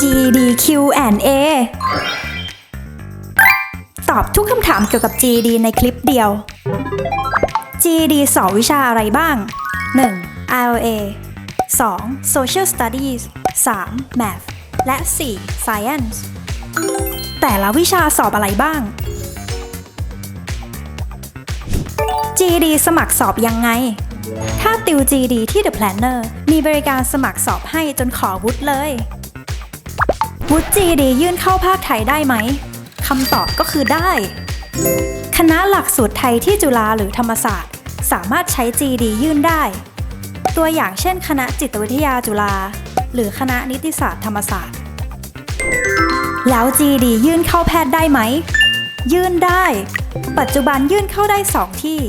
GD Q&A ตอบทุกคำถามเกี่ยวกับ GD ในคลิปเดียว GD สอนวิชาอะไรบ้าง 1. ILA 2. Social Studies 3. Math และ 4. Science แต่ละวิชาสอบอะไรบ้าง GD สมัครสอบยังไง ถ้าติว GD ที่ The Planner มีบริการสมัครสอบให้จนขอวุฒิเลย วุฒิ GD ยื่นเข้าภาคไทยได้ไหมคำตอบก็คือได้ คณะหลักสูตรไทยที่จุฬาหรือธรรมศาสตร์ สามารถใช้ GD ยื่นได้ ตัวอย่างเช่น คณะจิตวิทยาจุฬาหรือคณะนิติศาสตร์ธรรมศาสตร์ แล้ว GD ยื่นเข้าแพทย์ได้ไหม ยื่นได้ ปัจจุบันยื่นเข้าได้ 2 ที่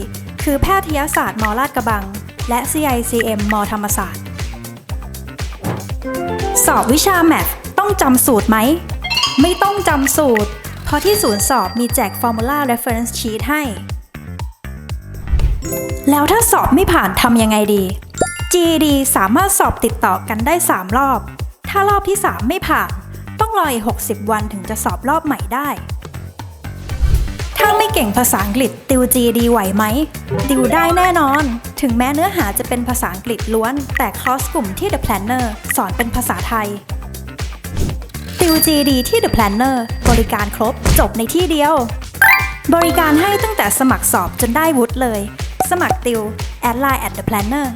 คือแพทยศาสตร์มราชกระบัง และ CICM มอธรรมศาสตร์ สอบวิชาแมท ต้องจำสูตรไหม ไม่ต้องจำสูตร เพราะที่ศูนย์สอบมีแจก Formula Reference Sheet ให้ แล้วถ้าสอบไม่ผ่านทำยังไงดี GED สามารถสอบติดต่อกันได้ 3 รอบ ถ้ารอบที่ 3 ไม่ผ่าน ต้องรออีก 60 วันถึงจะสอบรอบใหม่ได้ ถ้าไม่เก่งภาษาอังกฤษติว GED ไหวไหม ติวได้แน่นอน ถึงแม้เนื้อหาจะเป็นภาษาอังกฤษล้วน แต่คอร์สกลุ่มที่ The Planner สอนเป็นภาษาไทย ติว GED ที่ The Planner บริการครบจบในที่เดียว บริการให้ตั้งแต่สมัครสอบจนได้วุฒิเลย สมัครติวแอดไลน์ at the planner